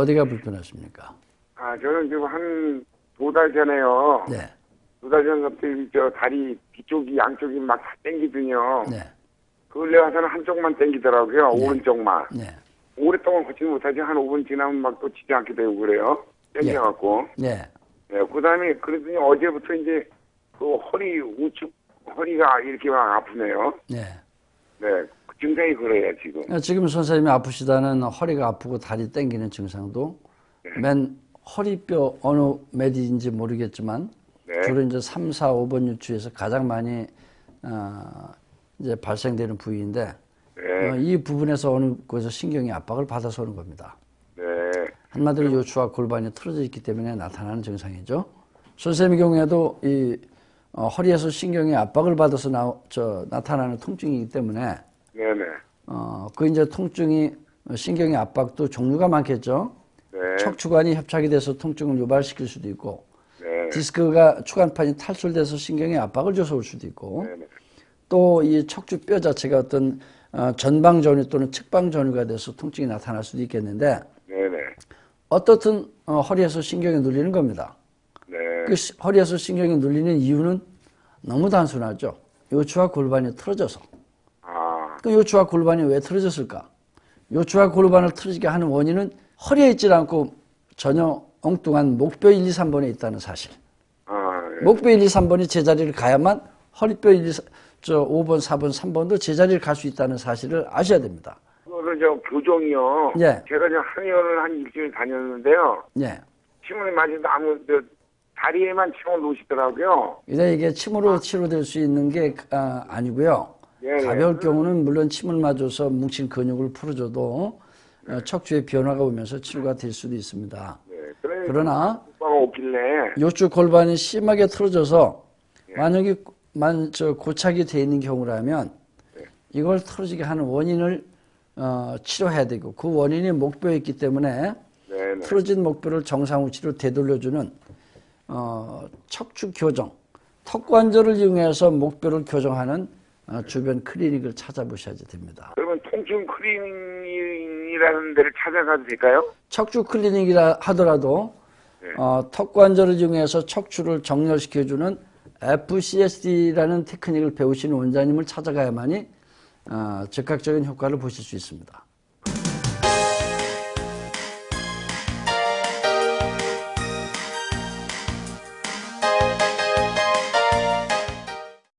어디가 불편하십니까? 아, 저는 지금 한 두 달 전에요. 네, 두 달 전부터 저 다리 뒤쪽이 양쪽이 막다 땡기더니요. 네, 그 근래 와서는 한쪽만 땡기더라고요. 오른쪽만. 네, 오랫동안 걷지 못하지 한 5분 지나면 막또 지지 않게 되고 그래요. 땡겨갖고. 네. 네, 그 다음에 그러더니 어제부터 이제 그 허리 우측 허리가 이렇게 막 아프네요. 네. 네, 그 증상이 그래요 지금. 어, 지금 선생님이 아프시다는 허리가 아프고 다리 땡기는 증상도 맨 허리뼈 어느 매디인지 모르겠지만 네. 주로 이제 3, 4, 5번 유추에서 가장 많이 어, 이제 발생되는 부위인데 네, 어, 이 부분에서 어느 곳에서 신경이 압박을 받아서 오는 겁니다. 네, 한마디로 요추와 골반이 틀어져 있기 때문에 나타나는 증상이죠. 선생님의 경우에도 이 어, 허리에서 신경이 압박을 받아서 나, 저, 나타나는 통증이기 때문에 네, 네, 어, 그 이제 통증이 어, 신경의 압박도 종류가 많겠죠. 네, 척추관이 협착이 돼서 통증을 유발시킬 수도 있고 네, 디스크가 추간판이 탈출돼서 신경에 압박을 줘서 올 수도 있고 네, 네. 또이 척추 뼈 자체가 어떤 어, 전방 전유 또는 측방 전유가 돼서 통증이 나타날 수도 있겠는데 어떻든 어, 허리에서 신경이 눌리는 겁니다. 네, 그 시- 허리에서 신경이 눌리는 이유는 너무 단순하죠. 요추와 골반이 틀어져서. 아, 그 요추와 골반이 왜 틀어졌을까? 요추와 골반을 틀어지게 하는 원인은 허리에 있지 않고 전혀 엉뚱한 목뼈 1, 2, 3번에 있다는 사실. 아, 예. 목뼈 1, 2, 3번이 제자리를 가야만 허리뼈 1, 2, 3, 저 5번, 4번, 3번도 제자리를 갈 수 있다는 사실을 아셔야 됩니다. 그거는 저 교정이요. 예. 제가 저 항해원을 한 일주일 다녔는데요. 예. 침을 맞은데 아무 저 다리에만 침을 놓으시더라고요. 이제 이게 침으로 치료될 수 있는 게 아, 아니고요. 예, 예. 가벼울 경우는 물론 침을 맞아서 뭉친 근육을 풀어줘도 어, 척추에 변화가 오면서 치료가 될 수도 있습니다. 네, 그래 그러나 요추 골반이 심하게 틀어져서 예. 만약에 만, 저 고착이 돼 있는 경우라면 예. 이걸 틀어지게 하는 원인을 어, 치료해야 되고 그 원인이 목뼈에 있기 때문에 네, 네. 틀어진 목뼈를 정상 위치로 되돌려주는 어, 척추 교정, 턱 관절을 이용해서 목뼈를 교정하는 어, 주변 클리닉을 찾아보셔야 됩니다. 그러면 통증 클리닉이라는 데를 찾아가도 될까요? 척추 클리닉이라 하더라도 네. 어, 턱 관절을 이용해서 척추를 정렬시켜주는 FCSD라는 테크닉을 배우시는 원장님을 찾아가야만이 어, 즉각적인 효과를 보실 수 있습니다.